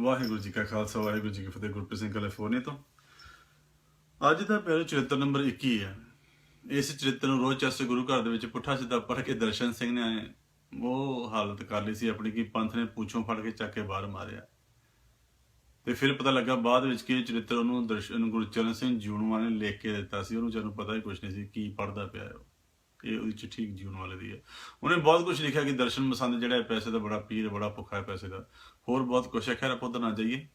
ਵਾਹਿਗੁਰੂ ਜੀ ਕਾ ਖਾਲਸਾ, ਵਾਹਿਗੁਰੂ ਜੀ ਕੀ ਫਤਿਹ ਗੁਰਪ੍ਰੀਤ ਸਿੰਘ ਕੈਲੀਫੋਰਨੀਆ ਤੋਂ। ਅੱਜ ਦਾ ਪਹਿਲਾ ਚਰਿੱਤਰ ਨੰਬਰ 21 ਹੈ ਇਸ ਚਰਿੱਤਰ ਨੂੰ ਰੋਜ਼ ਚਰਚ ਗੁਰੂ ਘਰ ਦੇ ਵਿੱਚ ਪੁੱਠਾ ਸਿੱਧਾ ਪੜ੍ਹ ਕੇ ਦਰਸ਼ਨ ਸਿੰਘ ਨੇ ਉਹ ਹਾਲਤ ਕਰ ਲਈ ਸੀ ਆਪਣੀ ਕਿ ਪੰਥ ਨੇ ਪੂਛੋਂ ਫੜ ਕੇ ਚੱਕ ਕੇ ਬਾਹਰ ਮਾਰਿਆ। ਤੇ ਫਿਰ ਪਤਾ ਲੱਗਾ ਬਾਅਦ ਵਿੱਚ ਕਿ ਚਰਿੱਤਰ ਉਹਨੂੰ ਦਰਸ਼ਨ ਗੁਰਚਰਨ ਸਿੰਘ ਜੂਣਵਾ ਨੇ ਲਿਖ ਕੇ ਦਿੱਤਾ ਸੀ। ਉਹਨੂੰ ਜਦੋਂ ਪਤਾ ਹੀ ਕੁਝ ਨਹੀਂ ਸੀ ਕੀ ਪੜਦਾ ਪਿਆ ਉਹ। ਇਹ ਉਹਦੀ ਚਿੱਠੀ ਜੂਨ ਵਾਲੇ ਦੀ ਹੈ। ਉਹਨੇ ਬਹੁਤ ਕੁਝ ਲਿਖਿਆ ਕਿ ਦਰਸ਼ਨ ਮਸੰਦ ਜਿਹੜਾ ਪੈਸੇ ਦਾ ਬੜਾ ਪੀਰ, ਬੜਾ ਭੁੱਖਾ ਹੈ ਪੈਸੇ ਦਾ। ਹੋਰ ਬਹੁਤ ਕੁਝ ਹੈ। ਖੈਰ, ਆਪਾਂ ਉੱਧਰ ਨਾ ਜਾਈਏ।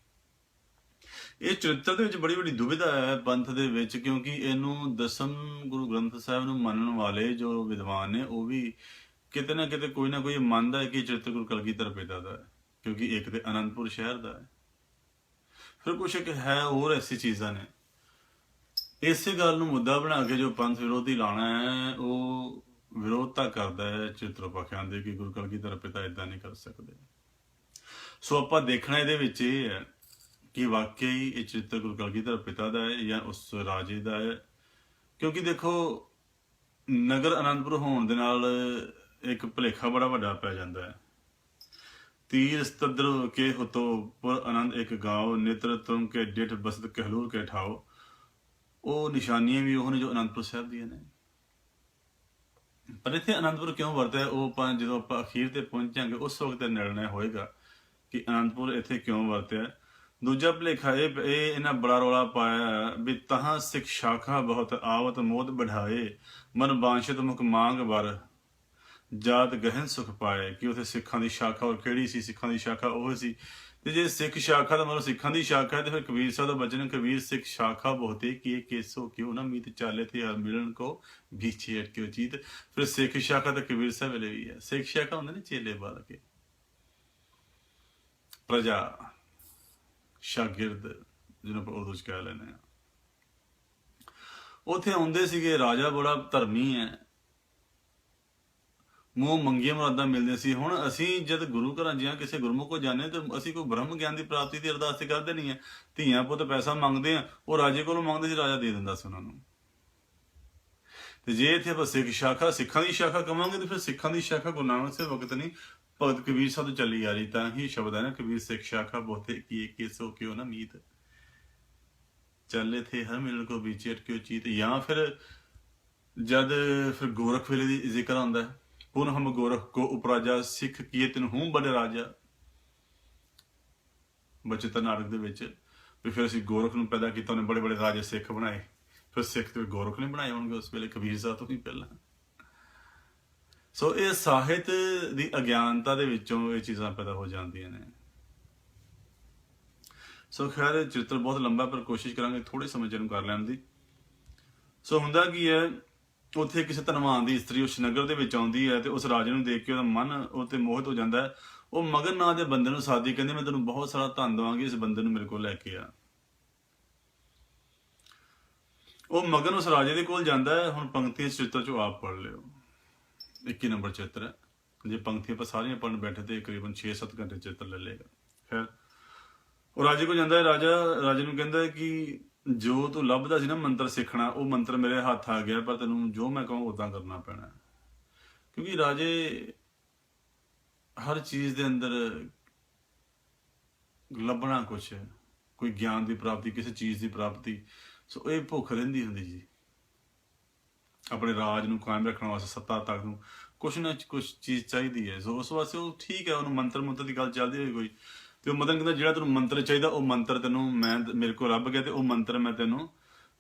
ਇਹ ਚਰਿੱਤਰ ਦੇ ਵਿੱਚ ਬੜੀ ਵੱਡੀ ਦੁਬਿਧਾ ਹੈ ਪੰਥ ਦੇ ਵਿੱਚ, ਕਿਉਂਕਿ ਇਹਨੂੰ ਦਸਮ ਗੁਰੂ ਗ੍ਰੰਥ ਸਾਹਿਬ ਨੂੰ ਮੰਨਣ ਵਾਲੇ ਜੋ ਵਿਦਵਾਨ ਨੇ, ਉਹ ਵੀ ਕਿਤੇ ਨਾ ਕਿਤੇ ਕੋਈ ਨਾ ਕੋਈ ਮੰਨਦਾ ਹੈ ਕਿ ਇਹ ਚਰਿੱਤਰ ਗੁਰੂ ਕਲਗੀਧਰ ਪਿਤਾ ਦਾ ਹੈ, ਕਿਉਂਕਿ ਇੱਕ ਤੇ ਅਨੰਦਪੁਰ ਸ਼ਹਿਰ ਦਾ ਹੈ। ਫਿਰ ਕੁਛ ਇੱਕ ਹੈ ਹੋਰ ਐਸੀ ਚੀਜ਼ਾਂ ਨੇ। ਇਸੇ ਗੱਲ ਨੂੰ ਮੁੱਦਾ ਬਣਾ ਕੇ ਜੋ ਪੰਥ ਵਿਰੋਧੀ ਲਾਣਾ ਹੈ, ਉਹ ਵਿਰੋਧ ਤਾਂ ਕਰਦਾ ਹੈ ਚਿੱਤਰ ਪੱਖਾਂ ਦੇ ਕਿ ਗੁਰੂ ਕਲਗੀਧਰ ਪਿਤਾ ਇਦਾਂ ਨਹੀਂ ਕਰ ਸਕਦੇ। ਸੋ ਆਪਾਂ ਦੇਖਣਾ ਇਹਦੇ ਵਿੱਚ ਇਹ ਹੈ ਕਿ ਵਾਕਈ ਇਹ ਚਿੱਤਰ ਗੁਰੂ ਕਲਗੀਧਰ ਪਿਤਾ ਦਾ ਹੈ ਜਾਂ ਉਸ ਰਾਜੇ ਦਾ ਹੈ। ਕਿਉਂਕਿ ਦੇਖੋ, ਨਗਰ ਅਨੰਦਪੁਰ ਹੋਣ ਦੇ ਨਾਲ ਇੱਕ ਭਲੇਖਾ ਬੜਾ ਵੱਡਾ ਪੈ ਜਾਂਦਾ ਹੈ। ਤੀਰ, ਸਤਦਰ ਕੇ ਹਤੋ ਪੁਰ ਆਨੰਦ ਇੱਕ ਗਾਓ, ਨੇਤਰ ਤੁਮ ਕੇ ਡਿਠ ਬਸਤ ਕਹਿਲੂਰ ਕੇ ਠਾਓ। ਉਹ ਨਿਸ਼ਾਨੀਆਂ ਵੀ ਉਹ ਨੇ ਜੋ ਅਨੰਦਪੁਰ ਸਾਹਿਬ ਦੀਆਂ ਨੇ। ਪਰ ਇੱਥੇ ਅਨੰਦਪੁਰ ਕਿਉਂ ਵਰਤਿਆ? ਉਹ ਆਪਾਂ ਜਦੋਂ ਆਪਾਂ ਅਖੀਰ ਤੇ ਪਹੁੰਚਾਂਗੇ, ਉਸ ਵਕਤ ਇਹ ਹੋਏਗਾ। ਕਿ ਅਨੰਦਪੁਰ ਇੱਥੇ ਕਿਉਂ ਵਰਤਿਆ? ਦੂਜਾ ਭਲੇਖਾ ਇਹ ਇਹ ਇਹਨਾਂ ਬੜਾ ਰੋਲਾ ਪਾਇਆ ਵੀ ਤਹਾਂ ਸਿੱਖ ਸ਼ਾਖਾ ਬਹੁਤ ਆਵਤ ਮੋਦ ਬਢਾਏ ਮਨ ਬਾਂਸ਼ਿਤ ਮੁਖ ਮੰਗ ਵਰ। ਜਾਤ ਗਹਿਨ ਸੁਖ ਪਾਏ, ਕਿ ਉਥੇ ਸਿੱਖਾਂ ਦੀ ਸ਼ਾਖਾ ਔਰ ਕਿਹੜੀ ਸੀ? ਸਿੱਖਾਂ ਦੀ ਸ਼ਾਖਾ ਉਹ ਸੀ। ਤੇ ਜੇ ਸਿੱਖ ਸ਼ਾਖਾ ਦਾ ਮਤਲਬ ਸਿੱਖਾਂ ਦੀ ਸ਼ਾਖਾ ਹੈ, ਤੇ ਫਿਰ ਕਬੀਰ ਸਾਹਿਬ ਦਾ ਬਚਨ ਕਬੀਰ ਸਿੱਖ ਸ਼ਾਖਾ ਬਹੁਤੇ ਕੀ ਕੇਸੋ ਕਿਉਂ ਨਾ ਮੀਤ ਚਾਲੇ ਤੇ ਹਰ ਮਿਲਣ ਕੋ ਵਿਚੇ ਅਟਕਿਓ ਚੀਤ। ਫਿਰ ਸਿੱਖ ਸ਼ਾਖਾ ਤਾਂ ਕਬੀਰ ਸਾਹਿਬ ਵੇਲੇ ਵੀ ਹੈ। ਸਿੱਖ ਸ਼ਾਖਾ ਹੁੰਦੇ ਨੇ ਚੇਲੇ ਬਾਲ ਕੇ ਪ੍ਰਜਾ ਸ਼ਾਗਿਰਦ, ਜਿਹਨੂੰ ਆਪਾਂ ਉਰਦੂ ਚ ਕਹਿ ਲੈਂਦੇ ਆ ਉਥੇ ਆਉਂਦੇ ਸੀਗੇ, ਰਾਜਾ ਬੜਾ ਧਰਮੀ ਹੈ। ਮੂੰਹ ਮੰਗੀਆਂ ਮੁਰਾਦਾਂ ਮਿਲਦੀਆਂ ਸੀ। ਹੁਣ ਅਸੀਂ ਜਦ ਗੁਰੂ ਘਰਾਂ ਜਾਂ ਕਿਸੇ ਗੁਰਮੁਖ ਕੋ ਜਾਂਦੇ ਤਾਂ ਅਸੀਂ ਕੋਈ ਬ੍ਰਹਮ ਗਿਆਨ ਦੀ ਪ੍ਰਾਪਤੀ ਦੀ ਅਰਦਾਸ ਤੇ ਕਰਦੇ ਨਹੀਂ ਹੈ। ਧੀਆਂ, ਪੁੱਤ ਪੈਸਾ ਮੰਗਦੇ ਆ ਉਹ ਰਾਜੇ ਕੋਲੋਂ ਮੰਗਦੇ ਸੀ, ਰਾਜਾ ਦੇ ਦਿੰਦਾ ਸੀ ਉਹਨਾਂ ਨੂੰ। ਤੇ ਜੇ ਇੱਥੇ ਆਪਾਂ ਸਿੱਖ ਸ਼ਾਖਾ, ਸਿੱਖਾਂ ਦੀ ਸ਼ਾਖਾ ਕਵਾਂਗੇ, ਤਾਂ ਫਿਰ ਸਿੱਖਾਂ ਦੀ ਸ਼ਾਖਾ ਗੁਰੂ ਨਾਨਕ ਸਾਹਿਬ ਵਕਤ ਨਹੀਂ ਭਗਤ ਕਬੀਰ ਸਾਹਿਬ ਤੋਂ ਚੱਲੀ ਆ ਰਹੀ, ਤਾਂ ਹੀ ਸ਼ਬਦ ਹੈ ਨਾ, ਕਬੀਰ ਸਿੱਖ ਸ਼ਾਖਾ ਬਹੁਤੇ ਕੀ ਕਿਸੋ ਕਿਉ ਨਾ ਮੀਤ? ਚੱਲੇ ਥੇ ਹਰ ਮਿਲਣ ਕੋ ਵਿੱਚ ਅਟਕਿਓ ਚੀਤ? ਜਾਂ ਫਿਰ ਜਦ ਫਿਰ ਗੋਰਖ ਵੇਲੇ ਦੀ ਜ਼ਿਕਰ ਆਉਂਦਾ ਹੈ, ਪੁਨ ਹਮ ਗੋਰਖ ਕੋ ਉਪਰਾਜਾ, ਸਿੱਖ ਕੀਏ ਤਿਨ ਹੂੰ ਬੜੇ ਰਾਜਾ। ਬਚਤ ਨਾਟਕ ਦੇ ਵਿੱਚ ਵੀ ਫਿਰ ਅਸੀਂ ਗੋਰਖ ਨੂੰ ਪੈਦਾ ਕੀਤਾ, ਉਹਨੇ ਬੜੇ ਬੜੇ ਰਾਜੇ ਸਿੱਖ ਬਣਾਏ। ਫਿਰ ਸਿੱਖ ਤੇ ਗੋਰਖ ਨੇ ਬਣਾਏ ਹੋਣਗੇ ਉਸ ਵੇਲੇ, ਕਬੀਰ ਸਾਹਿਬ ਤੋਂ ਵੀ ਪਹਿਲਾਂ। ਸੋ ਇਹ ਸਾਹਿਤ ਦੀ ਅਗਿਆਨਤਾ ਦੇ ਵਿੱਚੋਂ ਇਹ ਚੀਜ਼ਾਂ ਪੈਦਾ ਹੋ ਜਾਂਦੀਆਂ ਨੇ। ਸੋ ਖੈਰ ਚਿੱਤਰ ਬਹੁਤ ਲੰਬਾ ਪਰ ਕੋਸ਼ਿਸ਼ ਕਰਾਂਗੇ ਥੋੜੇ ਸਮੇਂ ਚ ਕਰ ਲੈਣ ਦੀ। ਸੋ ਹੁੰਦਾ ਕੀ ਹੈ, ਉੱਥੇ ਕਿਸੇ ਧਨਵਾਨ ਦੀ ਇਸਤਰੀ ਉਸ ਨਗਰ ਦੇ ਵਿੱਚ ਆਉਂਦੀ ਹੈ ਤੇ ਉਸ ਰਾਜੇ ਨੂੰ ਦੇਖ ਕੇ ਉਹਦਾ ਮਨ ਉਹ ਤੇ ਮੋਹਿਤ ਹੋ ਜਾਂਦਾ ਹੈ। ਉਹ ਮਗਨ ਨਾਂ ਦੇ ਬੰਦੇ ਨੂੰ ਸਾਦੀ ਕਹਿੰਦੇ, ਮੈਂ ਤੈਨੂੰ ਬਹੁਤ ਸਾਰਾ ਧਨ ਦਵਾਂਗੀ, ਇਸ ਬੰਦੇ ਨੂੰ ਮੇਰੇ ਕੋਲ ਲੈ ਕੇ ਆ। ਉਹ ਮਗਨ ਉਸ ਰਾਜੇ ਦੇ ਕੋਲ ਜਾਂਦਾ ਹੈ। ਹੁਣ ਪੰਕਤੀ ਇਸ ਚਿੱਤਰ ਚੋਂ ਆਪ ਪੜ੍ਹ ਲਿਓ। 21 ਨੰਬਰ ਚਿੱਤਰ ਹੈ। ਜੇ ਪੰਕਤੀਆਂ ਆਪਾਂ ਸਾਰੀਆਂ ਪੜਨ ਬੈਠੇ ਤੇ ਤਕਰੀਬਨ 6-7 ਘੰਟੇ ਚਿੱਤਰ ਲੈ ਲੇਗਾ ਖੈਰ, ਉਹ ਰਾਜੇ ਕੋਲ ਜਾਂਦਾ ਹੈ। ਰਾਜਾ, ਰਾਜੇ ਨੂੰ ਕਹਿੰਦਾ ਹੈ ਕਿ ਜੋ ਤੂੰ ਲੱਭਦਾ ਸੀ ਨਾ ਮੰਤਰ ਸਿੱਖਣਾ, ਉਹ ਮੰਤਰ ਮੇਰੇ ਹੱਥ ਆ ਗਿਆ, ਪਰ ਤੈਨੂੰ ਜੋ ਮੈਂ ਕਹਾਂ ਉਦਾਂ ਕਰਨਾ ਪੈਣਾ ਕਿਉਂਕਿ ਰਾਜੇ ਹਰ ਚੀਜ਼ ਦੇ ਅੰਦਰ ਲੱਭਣਾ ਕੁਛ ਕੋਈ ਗਿਆਨ ਦੀ ਪ੍ਰਾਪਤੀ, ਕਿਸੇ ਚੀਜ਼ ਦੀ ਪ੍ਰਾਪਤੀ। ਸੋ ਇਹ ਭੁੱਖ ਰਹਿੰਦੀ ਹੁੰਦੀ ਜੀ। ਆਪਣੇ ਰਾਜ ਨੂੰ ਕਾਇਮ ਰੱਖਣ ਵਾਸਤੇ, ਸੱਤਾ ਤੱਕ ਨੂੰ, ਕੁਛ ਨਾ ਕੁਛ ਚੀਜ਼ ਚਾਹੀਦੀ ਹੈ। ਸੋ ਉਸ ਵਾਸਤੇ ਉਹ ਠੀਕ ਹੈ, ਉਹਨੂੰ ਮੰਤਰ ਮੰਤਰ ਦੀ ਗੱਲ ਚੱਲਦੀ ਹੋਈ ਕੋਈ। ਤੇ ਉਹ ਮਦਨ ਕਹਿੰਦਾ, ਜਿਹੜਾ ਤੈਨੂੰ ਮੰਤਰ ਚਾਹੀਦਾ, ਉਹ ਮੰਤਰ ਤੈਨੂੰ ਮੈਂ ਮੇਰੇ ਕੋਲ ਰੱਬ ਗਿਆ ਤੇ ਉਹ ਮੰਤਰ ਮੈਂ ਤੈਨੂੰ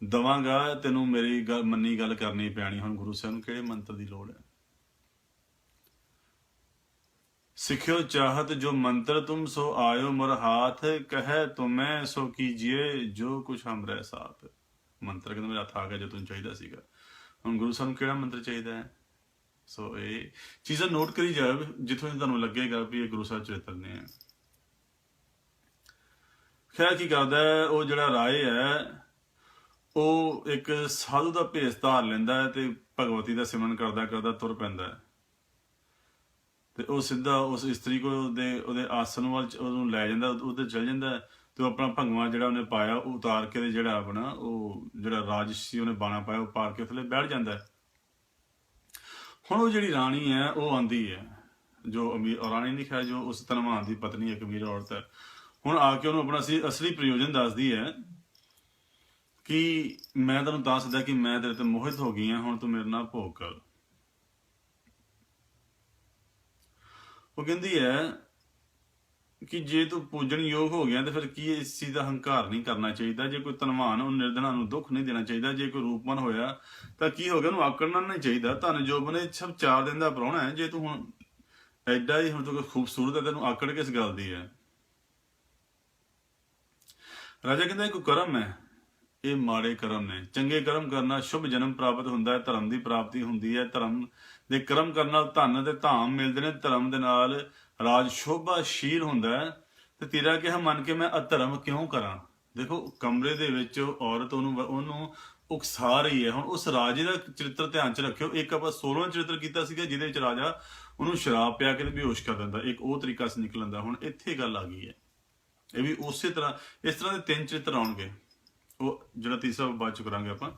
ਦਵਾਂਗਾ। ਤੈਨੂੰ ਮੇਰੀ ਗੱਲ ਮੰਨੀ ਗੱਲ ਕਰਨੀ ਪੈਣੀ। ਹੁਣ ਗੁਰੂ ਸਾਹਿਬ ਨੂੰ ਕਿਹੜੇ ਮੰਤਰ ਦੀ ਲੋੜ ਹੈ? ਸਿੱਖਿਓ ਚਾਹਤ, ਜੋ ਮੰਤਰ ਤੁਮ, ਸੋ ਆਇਓ ਮਰ ਹਾਥ। ਕਹੈ ਤੁਮੈ, ਸੋ ਕੀਜੀਏ, ਜੋ ਕੁਛ ਹਮਰੇ ਸਾਥ। ਮੰਤਰ ਕਹਿੰਦਾ, ਮੇਰਾ ਹੱਥ ਆ ਗਿਆ, ਜੋ ਤੁਹਾਨੂੰ ਚਾਹੀਦਾ ਸੀਗਾ। ਹੁਣ ਗੁਰੂ ਸਾਹਿਬ ਨੂੰ ਕਿਹੜਾ ਮੰਤਰ ਚਾਹੀਦਾ ਹੈ? ਸੋ ਇਹ ਚੀਜ਼ਾਂ ਨੋਟ ਕਰੀ ਜਾਓ ਜਿੱਥੋਂ ਤੁਹਾਨੂੰ ਲੱਗੇਗਾ ਵੀ ਇਹ ਗੁਰੂ ਸਾਹਿਬ ਚਰਿੱਤਰ ਨੇ। ਹੈ ਖੈਰ ਕੀ ਕਰਦਾ ਉਹ ਜਿਹੜਾ ਰਾਏ ਹੈ, ਉਹ ਇੱਕ ਸਾਧੂ ਦਾ ਭੇਸ ਧਾਰ ਲੈਂਦਾ ਹੈ ਤੇ ਭਗਵਤੀ ਦਾ ਸਿਮਰਨ ਕਰਦਾ ਕਰਦਾ ਤੁਰ ਪੈਂਦਾ ਹੈ। ਤੇ ਉਹ ਸਿੱਧਾ ਉਸ ਇਸਤਰੀ ਕੋਲ ਦੇ, ਉਹਦੇ ਆਸਨ ਵੱਲ ਉਹਨੂੰ ਲੈ ਜਾਂਦਾ, ਉਹਦੇ ਚਲ ਜਾਂਦਾ ਹੈ। ਤੇ ਆਪਣਾ ਭੰਗਵਾ ਜਿਹੜਾ ਉਹਨੇ ਪਾਇਆ, ਉਹ ਉਤਾਰ ਕੇ ਤੇ ਜਿਹੜਾ ਆਪਣਾ ਉਹ ਜਿਹੜਾ ਰਾਜ ਉਹਨੇ ਬਾਣਾ ਪਾਇਆ, ਉਹ ਪਾਰ ਕੇ ਥੱਲੇ ਬੈਠ ਜਾਂਦਾ ਹੁਣ ਉਹ ਜਿਹੜੀ ਰਾਣੀ ਹੈ, ਉਹ ਆਂਦੀ ਹੈ, ਜੋ ਅਮੀਰ ਰਾਣੀ ਨਹੀਂ ਖੈਰ, ਜੋ ਉਸ ਧਨਵਾਨ ਦੀ ਪਤਨੀ ਇੱਕ ਅਮੀਰ ਔਰਤ ਹੈ। ਹੁਣ ਆ ਕੇ ਉਹਨੂੰ ਆਪਣਾ ਅਸਲੀ ਪ੍ਰਯੋਜਨ ਦੱਸਦੀ ਹੈ ਕਿ ਮੈਂ ਤੈਨੂੰ ਦੱਸਦਾ ਕਿ ਮੈਂ ਤੇਰੇ ਤੇ ਮੋਹਿਤ ਹੋ ਗਈ ਹਾਂ, ਹੁਣ ਤੂੰ ਮੇਰੇ ਨਾਲ ਭੋਗ ਕਰ। ਉਹ ਕਹਿੰਦੀ ਹੈ ਕਿ ਜੇ ਤੂੰ ਪੂਜਣ ਯੋਗ ਹੋ ਗਿਆ ਤੇ ਫਿਰ ਕੀ ਇਸ ਚੀਜ਼ ਦਾ ਹੰਕਾਰ ਨਹੀਂ ਕਰਨਾ ਚਾਹੀਦਾ? ਜੇ ਕੋਈ ਧਨਵਾਨ ਉਹ ਨਿਰਧਨਾ ਨੂੰ ਦੁੱਖ ਨਹੀਂ ਦੇਣਾ ਚਾਹੀਦਾ, ਜੇ ਕੋਈ ਰੂਪਵਾਨ ਹੋਇਆ ਤਾਂ ਕੀ ਹੋ ਗਿਆ? ਉਹਨੂੰ ਆਕੜਨਾ ਨਹੀਂ ਚਾਹੀਦਾ। ਧਨ ਜੋਬ ਨੇ ਸਭ ਚਾਰ ਦਿਨ ਦਾ ਪ੍ਰਾਹੁਣਾ ਹੈ। ਜੇ ਤੂੰ ਹੁਣ ਐਡਾ ਹੀ ਹੁਣ ਤੂੰ ਖੂਬਸੂਰਤ ਹੈ ਤੈਨੂੰ ਆਕੜ ਕਿਸ ਗੱਲ ਦੀ ਹੈ? ਰਾਜਾ ਕਹਿੰਦਾ ਇਹ ਕੋਈ ਕਰਮ ਹੈ। ਇਹ ਮਾੜੇ ਕਰਮ ਨੇ। ਚੰਗੇ ਕਰਮ ਕਰਨਾ ਸ਼ੁਭ ਜਨਮ ਪ੍ਰਾਪਤ ਹੁੰਦਾ ਹੈ। ਧਰਮ ਦੀ ਪ੍ਰਾਪਤੀ ਹੁੰਦੀ ਹੈ। ਧਰਮ ਦੇ ਕਰਮ ਕਰਨ ਨਾਲ ਧਨ ਤੇ ਧਾਮ ਮਿਲਦੇ ਨੇ। ਧਰਮ ਦੇ ਨਾਲ ਰਾਜ ਸ਼ੋਭਾਸ਼ੀਲ ਹੁੰਦਾ ਹੈ, ਤੇ ਤੇਰਾ ਕਿਹਾ ਮੰਨ ਕੇ ਮੈਂ ਅਧਰਮ ਕਿਉਂ ਕਰਾਂ? ਦੇਖੋ, ਕਮਰੇ ਦੇ ਵਿੱਚ ਔਰਤ ਉਹਨੂੰ ਉਹਨੂੰ ਉਕਸਾ ਰਹੀ ਹੈ। ਹੁਣ ਉਸ ਰਾਜੇ ਦਾ ਚਰਿੱਤਰ ਧਿਆਨ ਚ ਰੱਖਿਓ। ਇੱਕ ਆਪਾਂ 16ਵਾਂ ਚਰਿੱਤਰ ਕੀਤਾ ਸੀਗਾ, ਜਿਹਦੇ ਵਿੱਚ ਰਾਜਾ ਉਹਨੂੰ ਸ਼ਰਾਬ ਪਿਆ ਕੇ ਤੇ ਬੇਹੋਸ਼ ਕਰ ਦਿੰਦਾ। ਇੱਕ ਉਹ ਤਰੀਕਾ ਸੀ ਨਿਕਲਣ ਦਾ। ਹੁਣ ਇੱਥੇ ਗੱਲ ਆ ਗਈ ਹੈ। ਇਹ ਵੀ ਉਸੇ ਤਰ੍ਹਾਂ, ਇਸ ਤਰ੍ਹਾਂ ਦੇ ਤਿੰਨ ਚਰਿੱਤਰ ਆਉਣਗੇ। ਉਹ ਜਿਹੜਾ ਤੀਸਰਾ ਬਾਅਦ ਚ ਕਰਾਂਗੇ ਆਪਾਂ।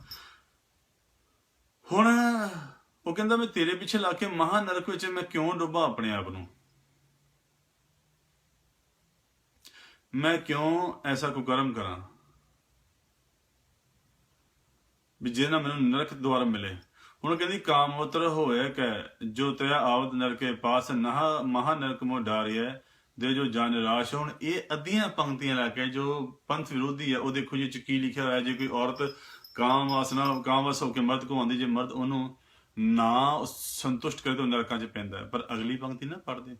ਹੁਣ ਉਹ ਕਹਿੰਦਾ, ਮੈਂ ਤੇਰੇ ਪਿੱਛੇ ਲਾ ਕੇ ਮਹਾ ਨਰਕ ਵਿੱਚ ਮੈਂ ਕਿਉਂ ਡੁੱਬਾਂ ਆਪਣੇ ਆਪ ਨੂੰ? ਮੈਂ ਕਿਉਂ ਐਸਾ ਕੁਕਰਮ ਕਰਾਂ? ਵੀ ਜਿਹਦੇ ਨਾਲ ਮੈਨੂੰ ਨਰਕ ਦੁਆਰ ਮਿਲੇ। ਹੁਣ ਕਹਿੰਦੀ ਕਾਮੋਤਰ ਹੋਏ ਕੈ, ਜੋ ਤਿਆ ਆਵਦ ਨਰਕੇ ਪਾਸ ਨਹਾ, ਮਹਾ ਨਰਕ ਮੋ ਡਾਰਿਐ, ਦੇ ਜੋ ਜਨ ਨਿਰਾਸ਼ ਹੁਣ। ਇਹ ਅੱਧੀਆਂ ਪੰਕਤੀਆਂ ਲੈ ਕੇ ਜੋ ਪੰਥ ਵਿਰੋਧੀ ਹੈ ਉਹ ਦੇਖੋ ਜੀ ਚ ਕੀ ਲਿਖਿਆ ਹੋਇਆ, ਜੇ ਕੋਈ ਔਰਤ ਕਾਮ ਵਾਸਨਾ ਕਾਮਵਸ ਹੋ ਕੇ ਮਰਦ ਕੋ ਆਉਂਦੀ, ਜੇ ਮਰਦ ਉਹਨੂੰ ਨਾ ਸੰਤੁਸ਼ਟ ਕਰੇ, ਤਾਂ ਨਰਕਾਂ 'ਚ ਪੈਂਦਾ। ਪਰ ਅਗਲੀ ਪੰਕਤੀ ਨਾ ਪੜਦੇ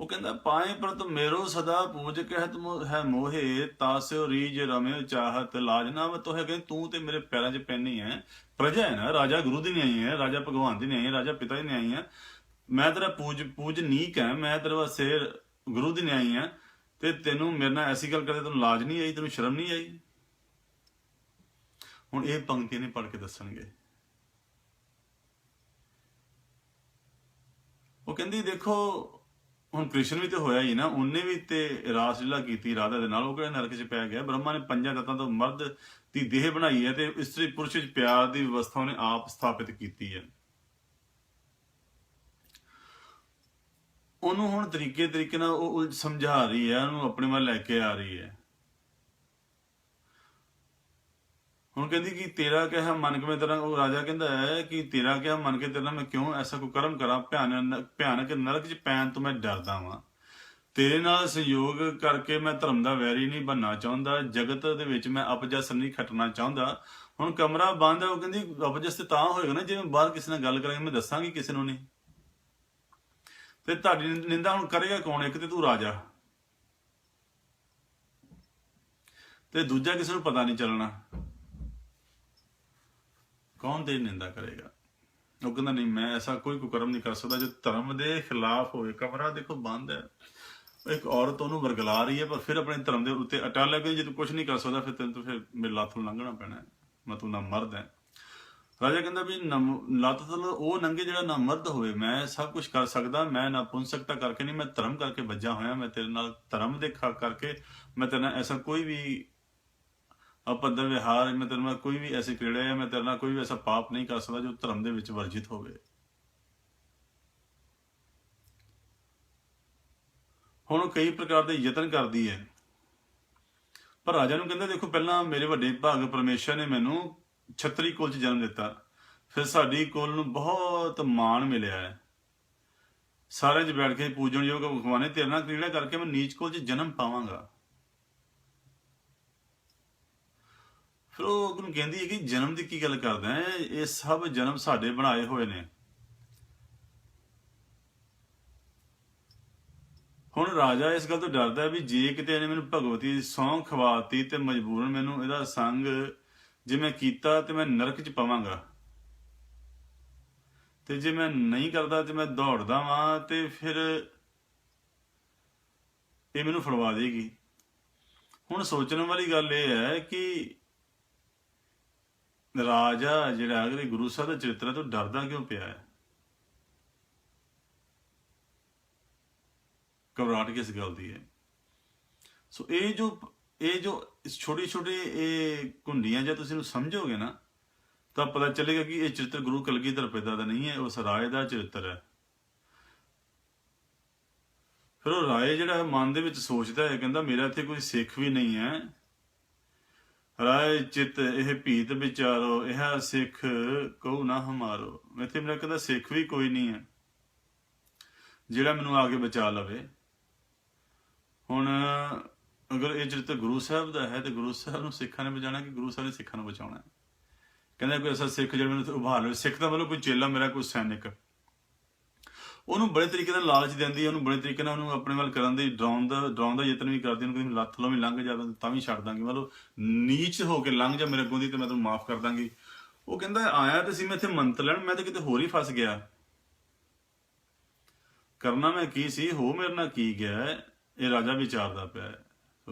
ਉਹ ਕਹਿੰਦਾ, ਪਾਏ ਪ੍ਰਤ ਮੇਰੋ ਸਦਾ ਪੂਜ ਕਹਿਤ ਹੈ ਮੋਹੇ, ਤਾਸਿਓ ਰੀਜ ਰਮੇ ਚਾਹਤ, ਲਾਜ ਨਾ ਤੋਹੇ ਕਹਿੰਦੇ, ਤੂੰ ਤੇ ਮੇਰੇ ਪੈਰਾਂ 'ਚ ਪੈਣੀ ਹੈ ਪ੍ਰਜਾ ਹੈ ਨਾ, ਰਾਜਾ ਗੁਰੂ ਦੀ ਨਹੀਂ ਹੈ ਰਾਜਾ ਭਗਵਾਨ ਦੀ ਨਹੀਂ ਹੈ ਰਾਜਾ ਪਿਤਾ ਦੀ ਨਹੀਂ ਹੈ ਮੈਂ ਤੇਰਾ ਪੂਜ ਪੂਜ ਨੀਕ ਹੈ ਮੈਂ ਤੇਰੇ ਵਾਸਤੇ ਗੁਰੂ ਦੀ ਨਹੀਂ ਆਈ ਹੈ ਤੇ ਤੈਨੂੰ ਮੇਰੇ ਨਾਲ ਐਸੀ ਗੱਲ ਕਰਦੇ, ਤੈਨੂੰ ਲਾਜ ਨਹੀਂ ਆਈ, ਤੈਨੂੰ ਸ਼ਰਮ ਨਹੀਂ ਆਈ? ਹੁਣ ਇਹ ਪੰਕਤੀ ਨੇ ਪੜ੍ਹ ਕੇ ਦੱਸਣਗੇ। ਉਹ ਕਹਿੰਦੀ, ਦੇਖੋ ਹੁਣ ਕ੍ਰਿਸ਼ਨ ਵੀ ਤੇ ਹੋਇਆ ਹੀ ਨਾ, ਉਹਨੇ ਵੀ ਤੇ ਰਾਸ ਲੀਲਾ ਕੀਤੀ ਰਾਧਾ ਦੇ ਨਾਲ, ਉਹ ਕਿਹੜੇ ਨਰਕ 'ਚ ਪੈ ਗਿਆ? ਬ੍ਰਹਮਾ ਨੇ ਪੰਜਾਂ ਤੱਤਾਂ ਤੋਂ ਮਰਦ ਦੀ ਦੇਹ ਬਣਾਈ ਹੈ ਤੇ ਇਸਤਰੀ ਪੁਰਸ਼ ਵਿੱਚ ਪਿਆਰ ਦੀ ਵਿਵਸਥਾ ਉਹਨੇ ਆਪ ਸਥਾਪਿਤ ਕੀਤੀ ਹੈ। ਉਹਨੂੰ ਹੁਣ ਤਰੀਕੇ ਤਰੀਕੇ ਨਾਲ ਉਹ ਸਮਝਾ ਰਹੀ ਹੈ, ਉਹਨੂੰ ਆਪਣੇ ਵੱਲ ਲੈ ਕੇ ਆ ਰਹੀ ਹੈ। ਹੁਣ ਕਹਿੰਦੀ ਕਿ ਤੇਰਾ ਕਿਹਾ ਮਨ ਕੇ ਮੈਂ ਤੇਰਾ? ਉਹ ਰਾਜਾ ਕਹਿੰਦਾ ਹੈ ਕਿ ਤੇਰਾ ਕਿਹਾ ਮਨ ਕੇ ਤੇਰਾ ਮੈਂ ਕਿਉਂ ਐਸਾ ਕੋਈ ਕਰਮ ਕਰਾਂ? ਭਿਆਨਕ ਭਿਆਨਕ ਨਰਕ 'ਚ ਪੈਣ ਤੋਂ ਮੈਂ ਡਰਦਾ ਵਾਂ। ਤੇਰੇ ਨਾਲ ਸੰਯੋਗ ਕਰਕੇ ਮੈਂ ਧਰਮ ਦਾ ਵੈਰੀ ਨਹੀਂ ਬੰਨਾ ਚਾਹੁੰਦਾ। ਜਗਤ ਦੇ ਵਿੱਚ ਮੈਂ ਅਪਜਸ ਨਹੀਂ ਖਟਣਾ ਚਾਹੁੰਦਾ। ਹੁਣ ਕਮਰਾ ਬੰਦ ਹੈ, ਉਹ ਕਹਿੰਦੀ ਅਪਜਸ ਤੇ ਤਾਂ ਹੋਏਗਾ ਨਾ, ਜਿਵੇਂ ਬਾਹਰ ਕਿਸੇ ਨਾਲ ਗੱਲ ਕਰਾਂਗੇ, ਮੈਂ ਦੱਸਾਂਗੀ ਕਿਸੇ ਨੂੰ ਨਹੀਂ। ਤੇ ਤੁਹਾਡੀ ਨਿੰਦਾ ਹੁਣ ਕਰੇਗਾ ਕੌਣ? ਇੱਕ ਤੇ ਤੂੰ ਰਾਜਾ। ਤੇ ਦੂਜਾ ਕਿਸੇ ਨੂੰ ਪਤਾ ਨਹੀਂ ਚੱਲਣਾ। ਕੌਣ ਤੇਰੀ ਨਿੰਦਾ ਕਰੇਗਾ? ਉਹ ਕਹਿੰਦਾ, ਨਹੀਂ, ਮੈਂ ਐਸਾ ਕੋਈ ਕੁਕਰਮ ਨਹੀਂ ਕਰ ਸਕਦਾ ਜੋ ਧਰਮ ਦੇ ਖਿਲਾਫ ਹੋਵੇ। ਕਮਰਾ ਦੇਖੋ, ਬੰਦ ਹੈ। ਇੱਕ ਔਰਤ ਉਹਨੂੰ ਵਰਗਲਾ ਰਹੀ ਹੈ, ਪਰ ਫਿਰ ਆਪਣੇ ਧਰਮ ਦੇ ਉੱਤੇ ਅਟਲ ਹੈ ਕਿ ਜੇ ਤੂੰ ਕੁਝ ਨਹੀਂ ਕਰ ਸਕਦਾ, ਫਿਰ ਤੈਨੂੰ ਤਾਂ ਫਿਰ ਮੇਰੇ ਲਾਥੋਂ ਲੰਘਣਾ ਪੈਣਾ ਹੈ। ਮੈਂ ਤੂੰ ਨਾ ਮਰਦ ਹੈ। ਰਾਜਾ ਕਹਿੰਦਾ ਵੀ ਨਮ- ਲੱਤ ਤੋਂ ਉਹ ਨੰਗੇ ਜਿਹੜਾ ਨਾ ਮਰਦ ਹੋਵੇ, ਮੈਂ ਸਭ ਕੁਝ ਕਰ ਸਕਦਾ, ਮੈਂ ਨਾ ਪੁੰਸਕਤਾ ਕਰਕੇ ਨਹੀਂ, ਮੈਂ ਧਰਮ ਕਰਕੇ ਵੱਜਾ ਹੋਇਆ, ਮੈਂ ਤੇਰੇ ਨਾਲ ਧਰਮ ਦੇ ਖਾ ਕਰਕੇ, ਮੈਂ ਤੇਰੇ ਨਾਲ ਐਸਾ ਕੋਈ ਵੀ ਅਪਦਰ ਵਿਹਾਰ ਮੈਂ ਤੇਰੇ ਨਾਲ ਕੋਈ ਵੀ ਐਸੀ ਕ੍ਰੀੜਾ ਹੈ ਮੈਂ ਤੇਰੇ ਨਾਲ ਕੋਈ ਵੀ ਐਸਾ ਪਾਪ ਨਹੀਂ ਕਰ ਸਕਦਾ ਜੋ ਧਰਮ ਦੇ ਵਿੱਚ ਵਰਜਿਤ ਹੋਵੇ। ਹੁਣ ਕਈ ਪ੍ਰਕਾਰ ਦੇ ਯਤਨ ਕਰਦੀ ਹੈ। ਪਰ ਰਾਜਾ ਨੂੰ ਕਹਿੰਦਾ, ਦੇਖੋ, ਪਹਿਲਾਂ ਮੇਰੇ ਵੱਡੇ ਭਾਗ ਪਰਮੇਸ਼ਰ ਨੇ ਮੈਨੂੰ ਛਤਰੀ ਕੁਲ ਚ ਜਨਮ ਦਿੱਤਾ। ਫਿਰ ਸਾਡੀ ਕੁਲ ਨੂੰ ਬਹੁਤ ਮਾਣ ਮਿਲਿਆ ਹੈ। ਸਾਰੇ ਚ ਬੈਠ ਕੇ ਪੂਜਣਯੋਗ ਭਗਵਾਨੇ ਤੇਰੇ ਨਾਲ ਕ੍ਰੀੜਾ ਕਰਕੇ ਮੈਂ ਨੀਚ ਕੁਲ ਚ ਜਨਮ ਪਾਵਾਂਗਾ? ਫਿਰ ਉਹ ਉਹਨੂੰ ਕਹਿੰਦੀ ਹੈ ਕਿ ਜਨਮ ਦੀ ਕੀ ਗੱਲ ਕਰਦਾ ਹੈ? ਇਹ ਸਭ ਜਨਮ ਸਾਡੇ ਬਣਾਏ ਹੋਏ ਨੇ। ਹੁਣ ਰਾਜਾ ਇਸ ਗੱਲ ਤੋਂ ਡਰਦਾ ਹੈ ਵੀ ਜੇ ਕਿਤੇ ਇਹਨੇ ਮੈਨੂੰ ਭਗਵਤੀ ਸੌਂ ਖਵਾਤੀ ਤੇ ਮਜਬੂਰਨ ਮੈਨੂੰ ਇਹਦਾ ਸੰਗ ਜੇ ਮੈਂ ਕੀਤਾ ਤੇ ਮੈਂ ਨਰਕ 'ਚ ਪਵਾਂਗਾ। ਤੇ ਜੇ ਮੈਂ ਨਹੀਂ ਕਰਦਾ ਤੇ ਮੈਂ ਦੌੜਦਾ ਵਾਂ ਤੇ ਫਿਰ ਇਹ ਮੈਨੂੰ ਫੜਵਾ ਦੇਗੀ। ਹੁਣ ਸੋਚਣ ਵਾਲੀ ਗੱਲ ਇਹ ਹੈ ਕਿ ਰਾਜਾ ਜਿਹੜਾ ਅਗਲੇ ਗੁਰੂ ਸਾਹਿਬ ਦੇ ਚਰਿੱਤਰ ਤੋਂ ਡਰਦਾ ਕਿਉਂ ਪਿਆ ਹੈ? ਘਬਰਾਹਟ ਕਿਸ ਗੱਲ ਦੀ ਹੈ? ਸੋ ਇਹ ਜੋ ਇਹ ਜੋ ਛੋਟੀ ਛੋਟੀ ਇਹ ਕੁੰਡੀਆਂ ਜੇ ਤੁਸੀਂ ਨੂੰ ਸਮਝੋਗੇ ਨਾ, ਤਾਂ ਪਤਾ ਚੱਲੇਗਾ ਕਿ ਇਹ ਚਰਿੱਤਰ ਗੁਰੂ ਕਲਗੀਧਰ ਪਿਤਾ ਦਾ ਨਹੀਂ ਹੈ ਉਸ ਰਾਏ ਦਾ ਚਰਿੱਤਰ ਹੈ। ਫਿਰ ਉਹ ਰਾਏ ਜਿਹੜਾ ਮਨ ਦੇ ਵਿੱਚ ਸੋਚਦਾ ਹੈ, ਕਹਿੰਦਾ ਮੇਰਾ ਇੱਥੇ ਕੋਈ ਸਿੱਖ ਵੀ ਨਹੀਂ ਹੈ। ਰਾਏ ਚਿਤ ਇਹ ਭੀਤ ਵਿਚਾਰੋ, ਇਹ ਸਿੱਖ ਕਹੂ ਨਾ ਹਮਾਰੋ। ਇੱਥੇ ਮੇਰਾ ਕਹਿੰਦਾ ਸਿੱਖ ਵੀ ਕੋਈ ਨਹੀਂ ਹੈ। ਜਿਹੜਾ ਮੈਨੂੰ ਆ ਕੇ ਬਚਾ ਲਵੇ। ਹੁਣ ਅਗਰ ਇਹ ਚਰਿੱਤਰ ਗੁਰੂ ਸਾਹਿਬ ਦਾ ਹੈ, ਤੇ ਗੁਰੂ ਸਾਹਿਬ ਨੂੰ ਸਿੱਖਾਂ ਨੇ ਬਚਾਉਣਾ ਕਿ ਗੁਰੂ ਸਾਹਿਬ ਨੇ ਸਿੱਖਾਂ ਨੂੰ ਬਚਾਉਣਾ ਹੈ? ਕਹਿੰਦਾ ਕੋਈ ਐਸਾ ਸਿੱਖ ਜਿਹੜਾ ਮੈਨੂੰ ਉਭਾਰ ਲਵੇ। ਸਿੱਖ ਦਾ ਮਤਲਬ ਕੋਈ ਚੇਲਾ, ਮੇਰਾ ਕੋਈ ਸੈਨਿਕ। ਉਹਨੂੰ ਬੜੇ ਤਰੀਕੇ ਨਾਲ ਲਾਲਚ ਦਿੰਦੀ ਹੈ ਉਹਨੂੰ ਬੜੇ ਤਰੀਕੇ ਨਾਲ ਉਹਨੂੰ ਆਪਣੇ ਵੱਲ ਕਰਨ ਦੀ, ਡਰਾਉਣ ਦਾ ਡਰਾਉਣ ਦਾ ਯਤਨ ਵੀ ਕਰਦੀ ਉਹਨੂੰ ਕਹਿੰਦੀ ਲੱਥ ਲੋ ਵੀ ਲੰਘ ਜਾਵੇ ਤਾਂ ਵੀ ਛੱਡ ਦਾਂਗੀ। ਮਤਲਬ ਨੀਚ ਹੋ ਕੇ ਲੰਘ ਜਾ ਮੇਰੇ ਅੱਗੋਂ ਦੀ ਤੇ ਮੈਂ ਤੈਨੂੰ ਮਾਫ ਕਰ ਦਾਂਗੀ। ਉਹ ਕਹਿੰਦਾ, ਆਇਆ ਤੇ ਸੀ, ਮੈਂ ਇੱਥੇ ਮੰਤ ਲੈਣ, ਮੈਂ ਤਾਂ ਕਿਤੇ ਹੋਰ ਹੀ ਫਸ ਗਿਆ। ਕਰਨਾ ਮੈਂ ਕੀ ਸੀ? ਹੋ ਮੇਰੇ ਨਾਲ ਕੀ ਗਿਆ? ਇਹ ਰਾਜਾ ਵਿਚਾਰਦਾ ਪਿਆ।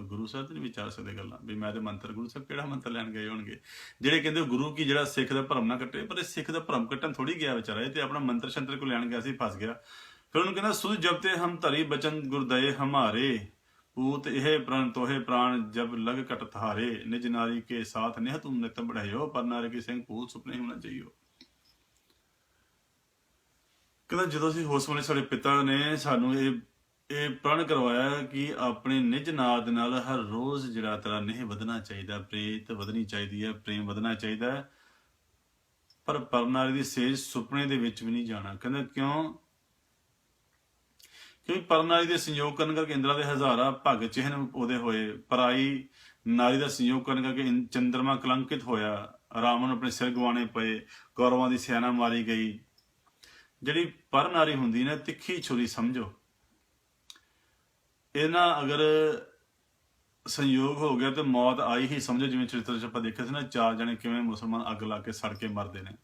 ਗੁਰੂ ਸਾਹਿਬ ਤੇ ਨਹੀਂ ਵਿਚਾਰ ਸਕਦੇ ਗੱਲਾਂ, ਵੀ ਮੈਂ ਤੇ ਮੰਤਰ, ਗੁਰੂ ਸਾਹਿਬ ਕਿਹੜਾ ਮੰਤਰ ਲੈਣ ਗਏ ਹੋਣਗੇ? ਜਿਹੜੇ ਕਹਿੰਦੇ ਗੁਰੂ ਕੀ ਜਿਹੜਾ ਸਿੱਖ ਦਾ ਭਰਮ ਨਾ ਕੱਟੇ, ਪਰ ਇਹ ਸਿੱਖ ਦਾ ਭਰਮ ਕੱਟਣ ਥੋੜੀ ਗਿਆ ਵਿਚਾਰਾ, ਇਹ ਤੇ ਆਪਣਾ ਮੰਤਰ ਸ਼ੰਤਰ ਕੋ ਲੈਣ ਗਿਆ ਸੀ, ਫਸ ਗਿਆ। ਫਿਰ ਉਹਨੂੰ ਕਹਿੰਦਾ, ਸੁਧ ਜਬ ਤੇ ਹਮ ਧਰੀ ਬਚਨ ਗੁਰਦਏ ਹਮਾਰੇ, ਪੂਤ ਇਹ ਪ੍ਰਣ ਤੋਹੇ ਪ੍ਰਾਣ ਜਬ ਲਗ ਕਟ ਥਾਰੇ ਨਿਜ ਨਾਰੀ ਕੇ ਸਾਥ ਨਿਹ ਤੁਮ ਨਿਤ ਬੜਾਇਓ, ਪਰ ਨਾਰੀ ਕੇ ਸਿੰਘ ਪੂਤ ਸੁਪਨੇ ਹੋਣਾ ਚਾਹੀਓ ਕਹਿੰਦਾ, ਜਦੋਂ ਅਸੀਂ ਹੋਸ ਵਾਲੇ ਸਾਡੇ ਪਿਤਾ ਨੇ ਸਾਨੂੰ ਇਹ ਇਹ ਪ੍ਰਣ ਕਰਵਾਇਆ ਕਿ ਆਪਣੇ ਨਿਜ ਨਾਦ ਨਾਲ ਹਰ ਰੋਜ਼ ਜਿਹੜਾ ਤੇਰਾ ਨਿਹ ਵਧਣਾ ਚਾਹੀਦਾ ਪ੍ਰੀਤ ਵਧਣੀ ਚਾਹੀਦੀ ਹੈ, ਪ੍ਰੇਮ ਵਧਣਾ ਚਾਹੀਦਾ ਹੈ। ਪਰ ਪਰਨਾਰੀ ਦੀ ਸੇਜ ਸੁਪਨੇ ਦੇ ਵਿੱਚ ਵੀ ਨਹੀਂ ਜਾਣਾ। ਕਹਿੰਦਾ ਕਿਉਂ? ਕਿਉਂਕਿ ਪਰਨਾਰੀ ਦੇ ਸੰਯੋਗ ਕਰਨ ਕਰਕੇ ਇੰਦਰਾ ਦੇ ਹਜ਼ਾਰਾਂ ਭਗ ਚਿਹਨ ਉਹਦੇ ਹੋਏ। ਪਰਾਈ ਨਾਰੀ ਦਾ ਸੰਯੋਗ ਕਰਨ ਕਰਕੇ ਚੰਦਰਮਾ ਕਲੰਕਿਤ ਹੋਇਆ। ਰਾਮ ਨੂੰ ਆਪਣੇ ਸਿਰ ਗਵਾਣੇ ਪਏ, ਕੌਰਵਾਂ ਦੀ ਸੈਨਾ ਮਾਰੀ ਗਈ। ਜਿਹੜੀ ਪਰਨਾਰੀ ਹੁੰਦੀ ਨਾ, ਤਿੱਖੀ ਛੁਰੀ ਸਮਝੋ। ਇਹਨਾਂ ਅਗਰ ਸੰਯੋਗ ਹੋ ਗਿਆ ਤੇ ਮੌਤ ਆਈ ਹੀ, ਸਮਝੋ ਜਿਵੇਂ ਚਰਿੱਤਰ ਚ ਆਪਾਂ ਦੇਖਿਆ ਸੀ ਨਾ, ਚਾਰ ਜਣੇ ਕਿਵੇਂ ਮੁਸਲਮਾਨ ਅੱਗ ਲਾ ਕੇ ਸੜ ਕੇ ਮਰਦੇ ਨੇ।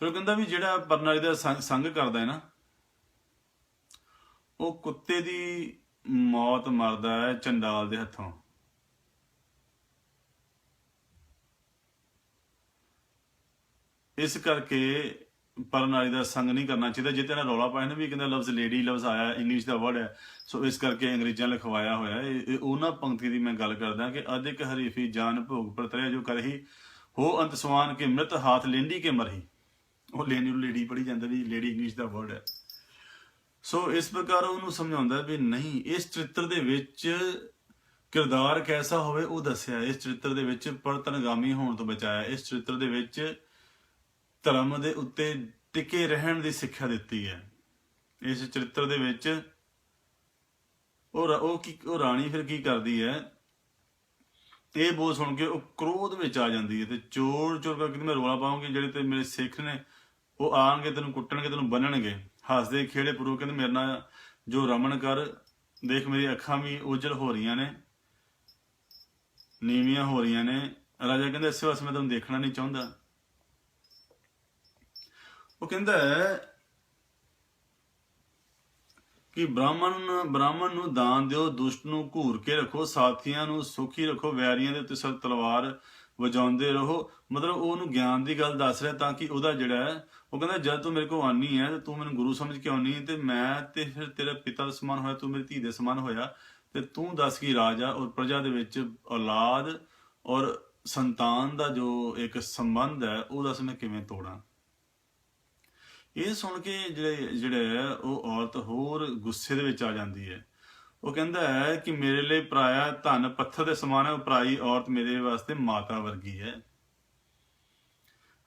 ਫਿਰ ਕਹਿੰਦਾ ਵੀ ਜਿਹੜਾ ਪਰਨਾਰੀ ਦਾ ਸੰਗ ਸੰਗ ਕਰਦਾ ਹੈ ਨਾ, ਉਹ ਕੁੱਤੇ ਦੀ ਮੌਤ ਮਰਦਾ ਹੈ ਚੰਡਾਲ ਦੇ ਹੱਥੋਂ। ਇਸ ਕਰਕੇ ਪਰਨਾਰੀ ਦਾ ਸੰਗ ਨਹੀਂ ਕਰਨਾ ਚਾਹੀਦਾ। ਜਿੱਤੇ ਨਾਲ ਰੌਲਾ ਪਾਇਆ ਨਾ ਵੀ ਕਹਿੰਦਾ ਲਫ਼ਜ਼ ਲੇਡੀ ਲਫ਼ਜ਼ ਆਇਆ ਇੰਗਲਿਸ਼ ਦਾ ਵਰਡ ਹੈ, ਸੋ ਇਸ ਕਰਕੇ ਅੰਗਰੇਜ਼ਾਂ ਲਿਖਵਾਇਆ ਹੋਇਆ ਹੈ। ਉਹਨਾਂ ਪੰਕਤੀ ਦੀ ਮੈਂ ਗੱਲ ਕਰਦਾ ਕਿ ਅਧਿਕ ਹਰੀਫੀ, ਜਾਨ, ਭੋਗ, ਪਰਤਰਿਆ ਜੋ ਕਰਹੀ ਹੋ ਅੰਤ ਸਵਾਨ ਕੇ ਮ੍ਰਿਤ, ਹਾਥ ਲੈਂਦੀ ਕੇ ਮਰਹੀ ਉਹ ਲੈਂਦੀ ਨੂੰ ਲੇਡੀ ਪੜੀ ਜਾਂਦਾ ਵੀ ਲੇਡੀ ਇੰਗਲਿਸ਼ ਦਾ ਵਰਡ ਹੈ। ਸੋ ਇਸ ਪ੍ਰਕਾਰ ਉਹਨੂੰ ਸਮਝਾਉਂਦਾ ਵੀ ਨਹੀਂ, ਇਸ ਚਰਿੱਤਰ ਦੇ ਵਿੱਚ ਕਿਰਦਾਰ ਕੈਸਾ ਹੋਵੇ ਉਹ ਦੱਸਿਆ। ਇਸ ਚਰਿੱਤਰ ਦੇ ਵਿੱਚ ਪਰਤਨਗਾਮੀ ਹੋਣ ਤੋਂ ਬਚਾਇਆ। ਇਸ ਚਰਿੱਤਰ ਦੇ ਵਿੱਚ ਧਰਮ ਦੇ ਉੱਤੇ ਟਿਕੇ ਰਹਿਣ ਦੀ ਸਿੱਖਿਆ ਦਿੱਤੀ ਹੈ। ਇਸ ਚਰਿੱਤਰ ਦੇ ਵਿੱਚ ਉਹ ਉਹ ਕੀ ਉਹ ਰਾਣੀ ਫਿਰ ਕੀ ਕਰਦੀ ਹੈ? ਇਹ ਬੋਲ ਸੁਣ ਕੇ ਉਹ ਕ੍ਰੋਧ ਵਿੱਚ ਆ ਜਾਂਦੀ ਹੈ ਤੇ ਚੋਰ ਚੋਰ ਕਰਕੇ ਮੈਂ ਰੋਲਾ ਪਾਉਂਗੀ ਜਿਹੜੇ ਤੇ ਮੇਰੇ ਸਿੱਖ ਨੇ, ਉਹ ਆਣਗੇ, ਤੈਨੂੰ ਕੁੱਟਣਗੇ, ਤੈਨੂੰ ਬੰਨਣਗੇ। ਹੱਸਦੇ ਖੇੜੇ ਪੁਰੂ ਕਹਿੰਦੇ, ਮੇਰੇ ਨਾਲ ਜੋ ਰਮਣ ਕਰ, ਦੇਖ ਮੇਰੀ ਅੱਖਾਂ ਵੀ ਉਜਲ ਹੋ ਰਹੀਆਂ ਨੇ, ਨੀਵੀਆਂ ਹੋ ਰਹੀਆਂ ਨੇ। ਰਾਜਾ ਕਹਿੰਦਾ, ਇਸੇ ਵਾਸਤੇ ਮੈਂ ਤੁਹਾਨੂੰ ਦੇਖਣਾ ਨਹੀਂ ਚਾਹੁੰਦਾ। ਉਹ ਕਹਿੰਦਾ ਹੈ ਕਿ ਬ੍ਰਾਹਮਣ ਬ੍ਰਾਹਮਣ ਨੂੰ ਦਾਨ ਦਿਓ, ਦੁਸ਼ਟ ਨੂੰ ਘੂਰ ਕੇ ਰੱਖੋ, ਸਾਥੀਆਂ ਨੂੰ ਸੁਖੀ ਰੱਖੋ, ਵੈਰੀਆਂ ਦੇ ਉੱਤੇ ਸਰ ਤਲਵਾਰ ਵਜਾਉਂਦੇ ਰਹੋ। ਮਤਲਬ ਉਹ ਉਹਨੂੰ ਗਿਆਨ ਦੀ ਗੱਲ ਦੱਸ ਰਿਹਾ ਤਾਂ ਕਿ ਉਹਦਾ ਜਿਹੜਾ ਹੈ, ਉਹ ਕਹਿੰਦਾ, ਜਦ ਤੂੰ ਮੇਰੇ ਕੋਲ ਆਨੀ ਹੈ, ਤੇ ਤੂੰ ਮੈਨੂੰ ਗੁਰੂ ਸਮਝ ਕੇ ਆਉਣੀ ਤੇ ਮੈਂ ਤੇ ਫਿਰ ਤੇਰਾ ਪਿਤਾ ਦਾ ਸਮਾਨ ਹੋਇਆ, ਤੂੰ ਮੇਰੀ ਧੀ ਦੇ ਸਮਾਨ ਹੋਇਆ, ਤੇ ਤੂੰ ਦੱਸ ਕਿ ਰਾਜਾ ਔਰ ਪ੍ਰਜਾ ਦੇ ਵਿੱਚ ਔਲਾਦ ਔਰ ਸੰਤਾਨ ਦਾ ਜੋ ਇੱਕ ਸੰਬੰਧ ਹੈ ਉਹ ਦੱਸ ਮੈਂ ਕਿਵੇਂ ਤੋੜਾਂ? ਇਹ ਸੁਣ ਕੇ ਜਿਹੜੇ ਜਿਹੜੇ ਹੈ, ਉਹ ਔਰਤ ਹੋਰ ਗੁੱਸੇ ਦੇ ਵਿੱਚ ਆ ਜਾਂਦੀ ਹੈ। ਉਹ ਕਹਿੰਦਾ ਹੈ ਕਿ ਮੇਰੇ ਲਈ ਪਰਾਇਆ ਧਨ ਪੱਥਰ ਦੇ ਸਮਾਨ ਹੈ, ਉਹ ਪਰਾਈ ਔਰਤ ਮੇਰੇ ਵਾਸਤੇ ਮਾਤਾ ਵਰਗੀ ਹੈ।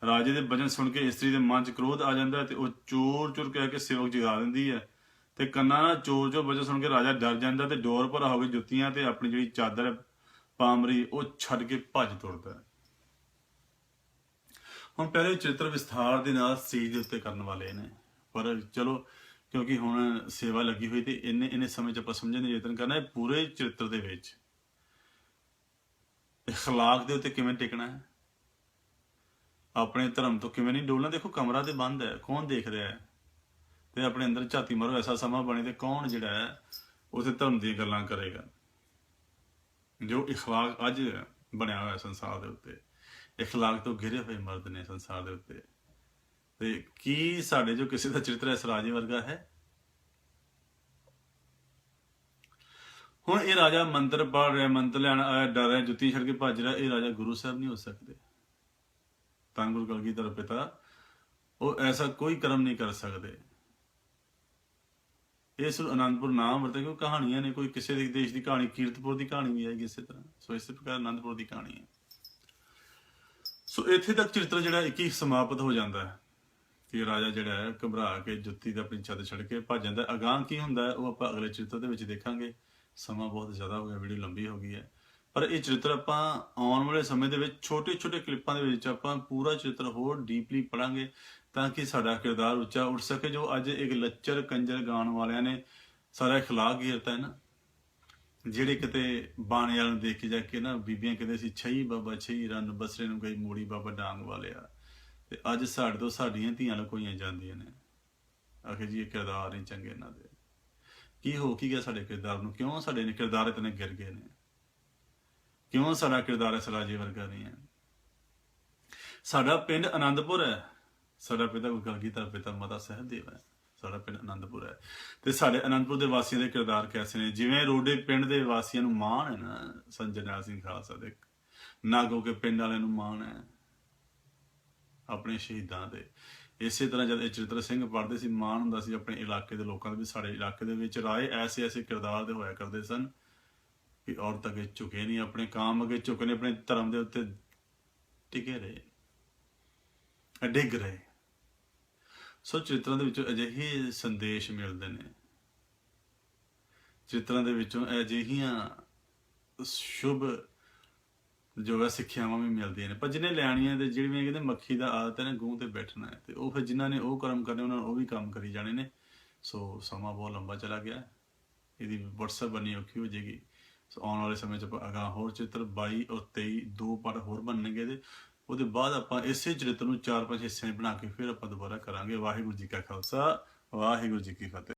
ਰਾਜੇ ਦੇ ਬਚਨ ਸੁਣ ਕੇ ਇਸਤਰੀ ਦੇ ਮਨ 'ਚ ਕ੍ਰੋਧ ਆ ਜਾਂਦਾ ਹੈ ਤੇ ਉਹ ਚੋਰ ਚੋਰ ਕਹਿ ਕੇ ਸੇਵਕ ਜਗਾ ਦਿੰਦੀ ਹੈ। ਤੇ ਕੰਨਾਂ ਨਾਲ ਚੋਰ ਚੋਰ ਵਜਨ ਸੁਣ ਕੇ ਰਾਜਾ ਡਰ ਜਾਂਦਾ ਤੇ ਡੋਰ ਪਰ ਹੋ ਕੇ ਜੁੱਤੀਆਂ ਤੇ ਆਪਣੀ ਜਿਹੜੀ ਚਾਦਰ ਪਾਮਰੀ, ਉਹ ਛੱਡ ਕੇ ਭੱਜ ਤੁਰਦਾ ਹੈ। ਹੁਣ ਪਹਿਲੇ ਚਿੱਤਰ ਵਿਸਥਾਰ ਦੇ ਨਾਲ ਸਟੇਜ ਦੇ ਉੱਤੇ ਕਰਨ ਵਾਲੇ ਨੇ ਪਰ ਚਲੋ ਕਿਉਂਕਿ ਹੁਣ ਸੇਵਾ ਲੱਗੀ ਹੋਈ ਤੇ ਇੰਨੇ ਇੰਨੇ ਸਮੇਂ ਚ ਆਪਾਂ ਸਮਝਣ ਦੀ ਯਤਨ ਕਰਨਾ ਹੈ ਪੂਰੇ ਚਰਿੱਤਰ ਦੇ ਵਿੱਚ اخلاق ਦੇ ਉੱਤੇ ਕਿਵੇਂ ਟਿਕਣਾ ਹੈ ਆਪਣੇ ਧਰਮ ਤੋਂ ਕਿਵੇਂ ਨਹੀਂ ਡੋਲਣਾ ਦੇਖੋ ਕਮਰਾ ਤੇ ਬੰਦ ਹੈ ਕੌਣ ਦੇਖ ਰਿਹਾ ਹੈ ਤੇ ਆਪਣੇ ਅੰਦਰ ਝਾਤੀ ਮਾਰੋ ਐਸਾ ਸਮਾਂ ਬਣੇ ਤੇ ਕੌਣ ਜਿਹੜਾ ਹੈ ਉਥੇ ਧਰਮ ਦੀਆਂ ਗੱਲਾਂ ਕਰੇਗਾ ਜੋ اخلاق ਅੱਜ ਬਣਿਆ ਹੋਇਆ ਸੰਸਾਰ ਦੇ ਉੱਤੇ اخلاق ਤੋਂ ਘਿਰੇ ਹੋਏ ਮਰਦ ਨੇ ਸੰਸਾਰ ਦੇ ਉੱਤੇ ਤੇ ਕੀ ਸਾਡੇ ਜੋ ਕਿਸੇ ਦਾ ਚਰਿੱਤਰ ਇਸ ਰਾਜੇ ਵਰਗਾ ਹੈ ਹੁਣ ਇਹ ਰਾਜਾ ਮੰਤਰ ਪੜ ਰਿਹਾ ਮੰਤਰ ਲੈਣ ਆਇਆ ਡਰ ਰਿਹਾ ਜੁੱਤੀ ਛੱਡ ਕੇ ਭੱਜ ਰਿਹਾ ਇਹ ਰਾਜਾ ਗੁਰੂ ਸਾਹਿਬ ਨਹੀਂ ਹੋ ਸਕਦੇ ਤਾਂ ਗੁਰੂ ਕਲਗੀਧਰ ਪਿਤਾ ਉਹ ਐਸਾ ਕੋਈ ਕਰਮ ਨਹੀਂ ਕਰ ਸਕਦੇ ਇਸ ਨੂੰ ਅਨੰਦਪੁਰ ਨਾਮ ਵਰਤੇ ਕਿਉਂ ਕਹਾਣੀਆਂ ਨੇ ਕੋਈ ਕਿਸੇ ਦੇ ਦੇਸ਼ ਦੀ ਕਹਾਣੀ ਕੀਰਤਪੁਰ ਦੀ ਕਹਾਣੀ ਵੀ ਹੈਗੀ ਇਸੇ ਤਰ੍ਹਾਂ ਸੋ ਇਸੇ ਪ੍ਰਕਾਰ ਅਨੰਦਪੁਰ ਦੀ ਕਹਾਣੀ ਹੈ ਸੋ ਇੱਥੇ ਤੱਕ ਚਿੱਤਰ ਜਿਹੜਾ ਇੱਕ ਹੀ ਸਮਾਪਤ ਹੋ ਜਾਂਦਾ ਹੈ ਕਿ ਰਾਜਾ ਜਿਹੜਾ ਹੈ ਘਬਰਾ ਕੇ ਜੁੱਤੀ ਦਾ ਆਪਣੀ ਛੱਤ ਛੱਡ ਕੇ ਭੱਜ ਜਾਂਦਾ ਅਗਾਹ ਕੀ ਹੁੰਦਾ ਉਹ ਆਪਾਂ ਅਗਲੇ ਚਰਿੱਤਰ ਦੇ ਵਿੱਚ ਦੇਖਾਂਗੇ। ਸਮਾਂ ਬਹੁਤ ਜ਼ਿਆਦਾ ਹੋ ਗਿਆ, ਵੀਡੀਓ ਲੰਬੀ ਹੋ ਗਈ ਹੈ। ਪਰ ਇਹ ਚਰਿੱਤਰ ਆਪਾਂ ਆਉਣ ਵਾਲੇ ਸਮੇਂ ਦੇ ਵਿੱਚ ਛੋਟੇ-ਛੋਟੇ ਕਲਿੱਪਾਂ ਦੇ ਵਿੱਚ ਆਪਾਂ ਪੂਰਾ ਚਰਿੱਤਰ ਹੋਰ ਡੀਪਲੀ ਪੜਾਂਗੇ ਤਾਂ ਕਿ ਸਾਡਾ ਕਿਰਦਾਰ ਉੱਚਾ ਉੱਠ ਸਕੇ, ਜੋ ਅੱਜ ਇੱਕ ਲੱਚਰ ਕੰਜਰ ਗਾਣ ਵਾਲਿਆਂ ਨੇ ਸਾਰਾ ਖਲਾ ਗੀਰਤਾ ਹੈ ਨਾ। ਜਿਹੜੇ ਕਿਤੇ ਬਾਣੇ ਵਾਲਿਆਂ ਨੂੰ ਦੇਖ ਕੇ ਜਾ ਕੇ ਨਾ ਬੀਬੀਆਂ ਕਹਿੰਦੇ ਸੀ, ਛਈ ਬਾਬਾ, ਛਈ ਰਨ, ਬਸਰੇ ਨੂੰ ਗਈ ਮੂੜੀ ਬਾਬਾ ਡਾਂਗ ਵਾਲਿਆ। ਤੇ ਅੱਜ ਸਾਡੇ ਤੋਂ ਸਾਡੀਆਂ ਧੀਆਂ ਲਕੋਈਆਂ ਜਾਂਦੀਆਂ ਨੇ। ਆਖੇ ਜੀ, ਇਹ ਕਿਰਦਾਰ ਨਹੀਂ ਚੰਗੇ ਇਹਨਾਂ ਦੇ। ਕੀ ਹੋ, ਕੀ ਗਿਆ ਸਾਡੇ ਕਿਰਦਾਰ ਨੂੰ? ਕਿਉਂ ਸਾਡੇ ਨੇ ਕਿਰਦਾਰ ਇਤਨੇ ਗਿਰ ਗਏ ਨੇ? ਕਿਉਂ ਸਾਡਾ ਕਿਰਦਾਰ ਇਸ ਰਾਜੇ ਵਰਗਾ ਨਹੀਂ ਹੈ? ਸਾਡਾ ਪਿੰਡ ਆਨੰਦਪੁਰ ਹੈ। ਸਾਡਾ ਪਿਤਾ ਗੁਰੂ ਕਲਗੀਧਰ ਪਿਤਾ ਮਾਤਾ ਸਹਿਬਦੇਵ ਹੈ। ਸਾਡਾ ਪਿੰਡ ਅਨੰਦਪੁਰ ਹੈ। ਤੇ ਸਾਡੇ ਅਨੰਦਪੁਰ ਦੇ ਵਾਸੀਆਂ ਦੇ ਕਿਰਦਾਰ ਕੈਸੇ ਨੇ? ਜਿਵੇਂ ਰੋਡੇ ਪਿੰਡ ਦੇ ਵਾਸੀਆਂ ਨੂੰ ਮਾਣ ਹੈ ਨਾ, ਸੰਤ ਜਰਨੈਲ ਸਿੰਘ ਖਾਲਸਾ ਦੇ। ਨਾਗੋ ਕੇ ਪਿੰਡ ਵਾਲਿਆਂ ਨੂੰ ਮਾਣ ਹੈ, ਆਪਣੇ ਸ਼ਹੀਦਾਂ ਦੇ। ਇਸੇ ਤਰ੍ਹਾਂ ਜਦ ਇਹ ਚਰਿੱਤਰ ਸਿੰਘ ਪੜ੍ਹਦੇ ਸੀ, ਮਾਣ ਹੁੰਦਾ ਸੀ ਆਪਣੇ ਇਲਾਕੇ ਦੇ ਲੋਕਾਂ ਦੇ ਵੀ, ਸਾਡੇ ਇਲਾਕੇ ਦੇ ਵਿੱਚ ਰਾਏ ਐਸੇ ਐਸੇ ਕਿਰਦਾਰ ਦੇ ਹੋਇਆ ਕਰਦੇ ਸਨ ਕਿ ਔਰਤ ਅੱਗੇ ਝੁਕੇ ਨਹੀਂ, ਆਪਣੇ ਕਾਮ ਅੱਗੇ ਝੁਕੇ ਨੇ ਆਪਣੇ ਧਰਮ ਦੇ ਉੱਤੇ ਟਿਕੇ ਰਹੇ, ਡਿੱਗ ਰਹੇ। ਸੋ ਚਿੱਤਰਾਂ ਦੇ ਵਿੱਚੋਂ ਅਜਿਹੇ ਸੰਦੇਸ਼ ਮਿਲਦੇ ਨੇ। ਚਿੱਤਰਾਂ ਦੇ ਵਿੱਚੋਂ ਅਜਿਹੀਆਂ ਸ਼ੁਭ ਜੋ ਹੈ, ਸਿੱਖਿਆਵਾਂ ਵੀ ਮਿਲਦੀਆਂ ਨੇ। ਪਰ ਜਿਹਨੇ ਲੈਣੀਆਂ ਤੇ ਜਿਹੜੀਆਂ ਕਹਿੰਦੇ ਮੱਖੀ ਦਾ ਆਦਤ ਹੈ ਨਾ ਗੂੰ ਤੇ ਬੈਠਣਾ ਹੈ, ਤੇ ਉਹ ਫਿਰ ਜਿਨ੍ਹਾਂ ਨੇ ਉਹ ਕਰਮ ਕਰਨੇ, ਉਹਨਾਂ ਨੂੰ ਉਹ ਵੀ ਕੰਮ ਕਰੀ ਜਾਣੇ ਨੇ। ਸੋ ਸਮਾਂ ਬਹੁਤ ਲੰਬਾ ਚਲਾ ਗਿਆ। ਇਹਦੀ WhatsApp ਬਣੀ ਔਖੀ ਹੋ ਜਾਏਗੀ। ਸੋ ਆਉਣ ਵਾਲੇ ਸਮੇਂ 'ਚ ਆਪਾਂ ਅਗਾਂਹ ਹੋਰ ਚਿੱਤਰ 22 ਔਰ 23 ਦੋ ਪਾਰਟ ਹੋਰ ਬਣਨਗੇ ਤੇ ਉਹਦੇ ਬਾਅਦ ਆਪਾਂ ਇਸੇ ਚਰਿੱਤਰ ਨੂੰ ਚਾਰ ਪੰਜ ਹਿੱਸਿਆਂ 'ਚ ਬਣਾ ਕੇ ਫਿਰ ਆਪਾਂ ਦੁਬਾਰਾ ਕਰਾਂਗੇ। ਵਾਹਿਗੁਰੂ ਜੀ ਕਾ ਖਾਲਸਾ, ਵਾਹਿਗੁਰੂ ਜੀ ਕੀ ਫਤਿਹ।